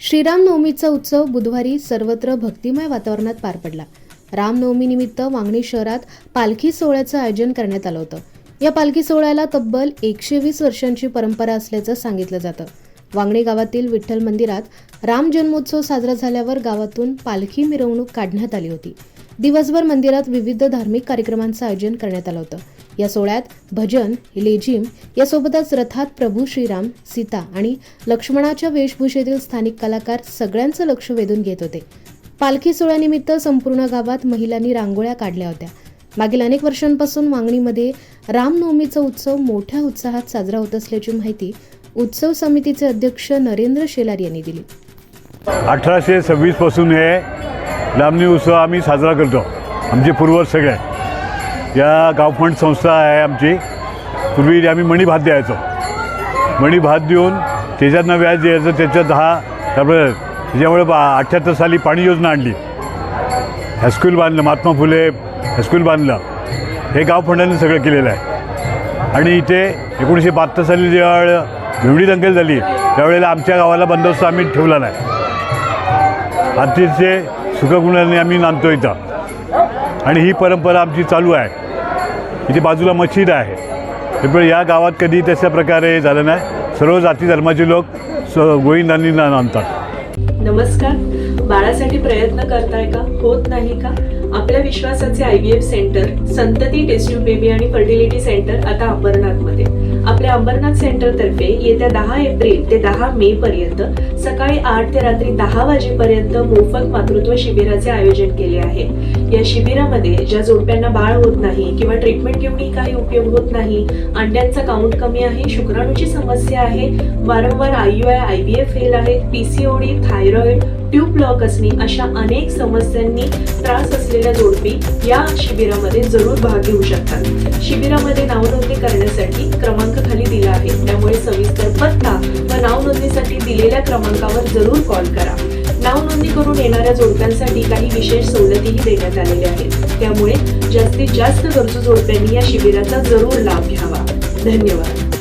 श्रीरामनवमीचा उत्सव बुधवारी सर्वत्र भक्तिमय वातावरणात पार पडला. रामनवमीनिमित्त वांगणी शहरात पालखी सोहळ्याचं आयोजन करण्यात आलं होतं. या पालखी सोहळ्याला तब्बल एकशे वीस वर्षांची परंपरा असल्याचं सांगितलं जातं. वांगणी गावातील विठ्ठल मंदिरात राम जन्मोत्सव साजरा झाल्यावर गावातून पालखी मिरवणूक काढण्यात आली होती. दिवसभर मंदिरात विविध धार्मिक कार्यक्रमांचं आयोजन करण्यात आलं होतं. या सोहळ्यात भजन लेझिम यासोबतच रथात प्रभू श्रीराम सीता आणि लक्ष्मणाच्या वेशभूषेतील स्थानिक कलाकार सगळ्यांचं लक्ष वेधून घेत होते. पालखी सोहळ्यानिमित्त संपूर्ण गावात महिलांनी रांगोळ्या काढल्या होत्या. मागील अनेक वर्षांपासून वांगणीमध्ये रामनवमीचा उत्सव मोठ्या उत्साहात साजरा होत असल्याची माहिती उत्सव समितीचे अध्यक्ष नरेंद्र शेलार यांनी दिली. अठराशे सव्वीसपासून हे लांबणी उत्सव आम्ही साजरा करतो. आमचे पूर्वज सगळे. या गावफंड संस्था आहे आमची. पूर्वी आम्ही मणी भात द्यायचो. मणी भात देऊन त्याच्यातनं व्याज द्यायचं त्याच्यात दहा त्यामुळे त्याच्यामुळे बा अठ्ठ्याहत्तर साली पाणी योजना आणली. हायस्कूल बांधलं महात्मा फुले हायस्कूल बांधलं. हे गाव फंडाने सगळं केलेलं आहे. आणि इथे एकोणीसशे बहात्तर साली जेव्हा भिवडी दंगल झाली त्यावेळेला आमच्या गावाला बंदोबस्त आम्ही ठेवला नाही. अतिशय सुखगुणाने आम्ही नांदतो इथं. आणि ही परंपरा आमची चालू आहे. इथे बाजूला मशीद आहे. त्यामुळे या गावात कधी तशा प्रकारे झालं नाही. सर्व जाती धर्माचे लोक स गोविंदांनी ना- नांदतात. नमस्कार. बाळासाठी प्रयत्न करताय का? होत नाही का? आपल्या विश्वासाचे आय व्ही एफ सेंटर संतती टेस्ट्यूब बेबी आणि फर्टिलिटी सेंटर आता अंबरनाथमध्ये. आपल्या अंबरनाथ सेंटरतर्फे येत्या दहा एप्रिल ते दहा मे पर्यंत सकाळी आठ ते रात्री दहा वाजेपर्यंत मोफत मातृत्व शिबिराचे आयोजन केले आहे. या शिबिरामध्ये ज्या जोडप्यांना बाळ होत नाही किंवा ट्रीटमेंट घेऊनही काही उपयोग होत नाही अंड्यांचा काउंट कमी आहे शुक्राणूची समस्या आहे वारंवार I U I I V F fail आहेत पीसीओडी थायरॉइड ट्यूब ब्लॉक असणे अशा अनेक समस्यांनी त्रास असलेल्या जोडपी या शिबिरामध्ये जरूर भाग घेऊ शकतात. शिबिरामध्ये नावनोंदणी करण्यासाठी क्रमांक खाली दिला आहे. त्यामुळे सविस्तर पत्ता व नावनोंदणीसाठी दिलेल्या क्रमांकावर जरूर कॉल करा. नावनोंदणी करून येणाऱ्या जोडप्यांसाठी काही विशेष सवलतीही देण्यात आलेल्या आहेत. त्यामुळे जास्तीत जास्त गरजू जोडप्यांनी या शिबिराचा जरूर लाभ घ्यावा. धन्यवाद.